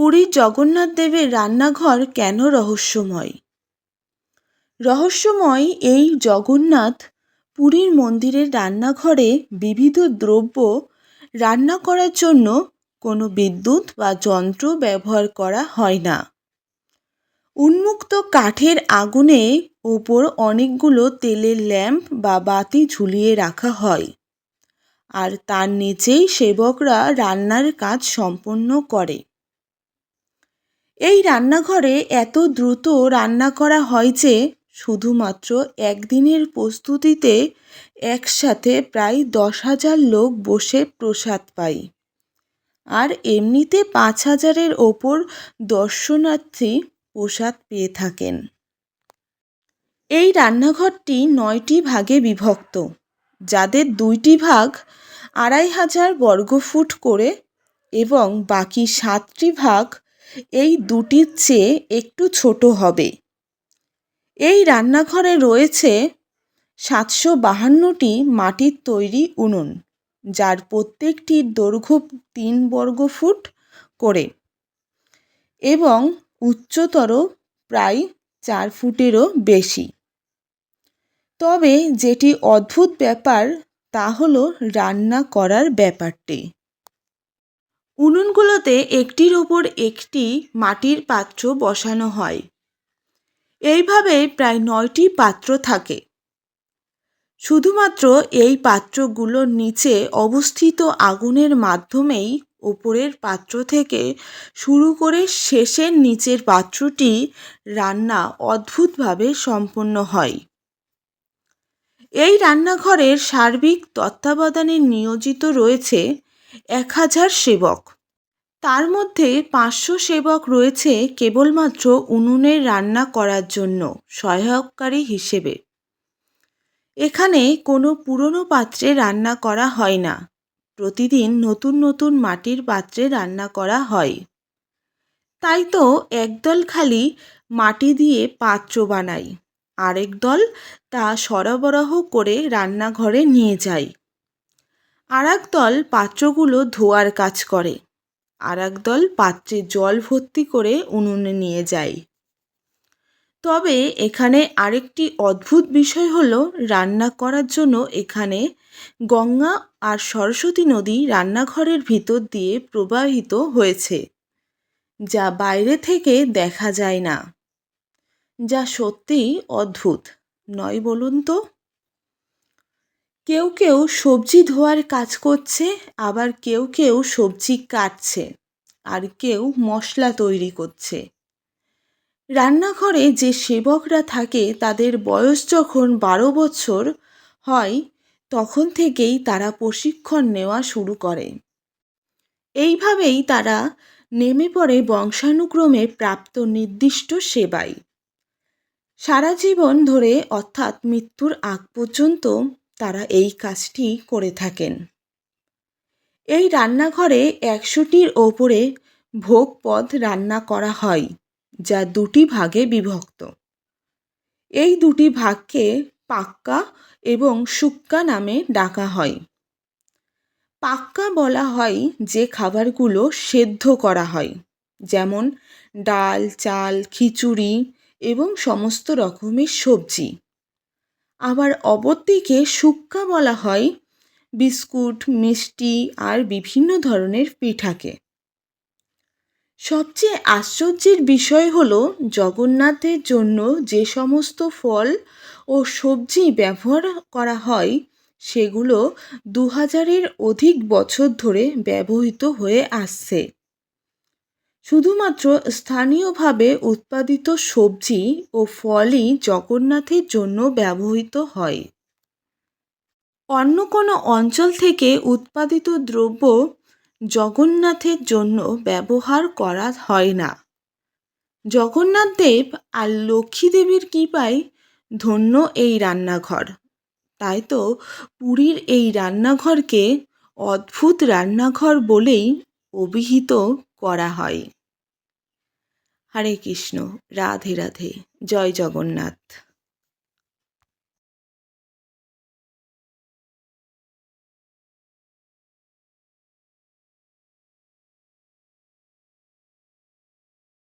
পুরীর জগন্নাথ দেবের রান্নাঘর কেন রহস্যময়? রহস্যময় এই জগন্নাথ পুরীর মন্দিরের রান্নাঘরে বিবিধ দ্রব্য রান্না করার জন্য কোনো বিদ্যুৎ বা যন্ত্র ব্যবহার করা হয় না। উন্মুক্ত কাঠের আগুনে ওপর অনেকগুলো তেলের ল্যাম্প বা বাতি ঝুলিয়ে রাখা হয় আর তার নিচেই সেবকরা রান্নার কাজ সম্পন্ন করে। এই রান্নাঘরে এত দ্রুত রান্না করা হয় যে শুধুমাত্র একদিনের প্রস্তুতিতে একসাথে প্রায় দশ হাজার লোক বসে প্রসাদ পায়। আর এমনিতে পাঁচ হাজারের ওপর দর্শনার্থী প্রসাদ পেয়ে থাকেন। এই রান্নাঘরটি নয়টি ভাগে বিভক্ত, যাদের দুইটি ভাগ আড়াই হাজার বর্গফুট করে এবং বাকি সাতটি ভাগ এই দুটির চেয়ে একটু ছোট হবে। এই রান্নাঘরে রয়েছে সাতশো বাহান্নটি মাটির তৈরি উনুন, যার প্রত্যেকটির দৈর্ঘ্য তিন বর্গ ফুট করে এবং উচ্চতর প্রায় চার ফুটেরও বেশি। তবে যেটি অদ্ভুত ব্যাপার, তা হলো রান্না করার ব্যাপারটি। উনুনগুলোতে একটির ওপর একটি মাটির পাত্র বসানো হয়। এইভাবে প্রায় নয়টি পাত্র থাকে। শুধুমাত্র এই পাত্রগুলোর নিচে অবস্থিত আগুনের মাধ্যমেই ওপরের পাত্র থেকে শুরু করে শেষের নিচের পাত্রটি রান্না অদ্ভুতভাবে সম্পন্ন হয়। এই রান্নাঘরের সার্বিক তত্ত্বাবধানে নিয়োজিত রয়েছে এক হাজার সেবক। তার মধ্যে পাঁচশো সেবক রয়েছে কেবলমাত্র উনুনের রান্না করার জন্য, সহায়ককারী হিসেবে। এখানে কোনো পুরনো পাত্রে রান্না করা হয় না। প্রতিদিন নতুন নতুন মাটির পাত্রে রান্না করা হয়। তাই তো একদল খালি মাটি দিয়ে পাত্র বানাই, আরেক দল তা সরবরাহ করে রান্নাঘরে নিয়ে যায়। আর দল পাত্রগুলো ধোয়ার কাজ করে। আর দল পাত্রে জল ভর্তি করে উনুনে নিয়ে যায়। তবে এখানে আরেকটি অদ্ভুত বিষয় হলো, রান্না করার জন্য এখানে গঙ্গা আর সরস্বতী নদী রান্নাঘরের ভিতর দিয়ে প্রবাহিত হয়েছে, যা বাইরে থেকে দেখা যায় না, যা সত্যিই অদ্ভুত। নয় বলুন তো? কেউ কেউ সবজি ধোয়ার কাজ করছে, আবার কেউ কেউ সবজি কাটছে আর কেউ মশলা তৈরি করছে। রান্নাঘরে যে সেবকরা থাকে, তাদের বয়স যখন বারো বছর হয়, তখন থেকেই তারা প্রশিক্ষণ নেওয়া শুরু করে। এইভাবেই তারা নেমে পড়ে বংশানুক্রমে প্রাপ্ত নির্দিষ্ট সেবায় সারা জীবন ধরে অর্থাৎ মৃত্যুর আগ পর্যন্ত তারা এই কাজটি করে থাকেন। এই রান্নাঘরে একশোটির ওপরে ভোগ পদ রান্না করা হয়, যা দুটি ভাগে বিভক্ত। এই দুটি ভাগকে পাক্কা এবং শুক্কা নামে ডাকা হয়। পাক্কা বলা হয় যে খাবারগুলো সেদ্ধ করা হয়, যেমন ডাল, চাল, খিচুড়ি এবং সমস্ত রকমের সবজি। আবার অপরদিকে শুক্কা বলা হয় বিস্কুট, মিষ্টি আর বিভিন্ন ধরনের পিঠাকে। সবচেয়ে আশ্চর্যের বিষয় হলো জগন্নাথের জন্য যে সমস্ত ফল ও সবজি ব্যবহার করা হয়, সেগুলো দু হাজারের অধিক বছর ধরে ব্যবহৃত হয়ে আসছে। শুধুমাত্র স্থানীয়ভাবে উৎপাদিত সবজি ও ফলই জগন্নাথের জন্য ব্যবহৃত হয়। অন্য কোনো অঞ্চল থেকে উৎপাদিত দ্রব্য জগন্নাথের জন্য ব্যবহার করা হয় না। জগন্নাথ দেব আর লক্ষ্মী দেবীর কৃপায় ধন্য এই রান্নাঘর। তাই তো পুরীর এই রান্নাঘরকে অদ্ভুত রান্নাঘর বলেই অভিহিত করা হয়। হরে কৃষ্ণ রাধে রাধে জয় জগন্নাথ।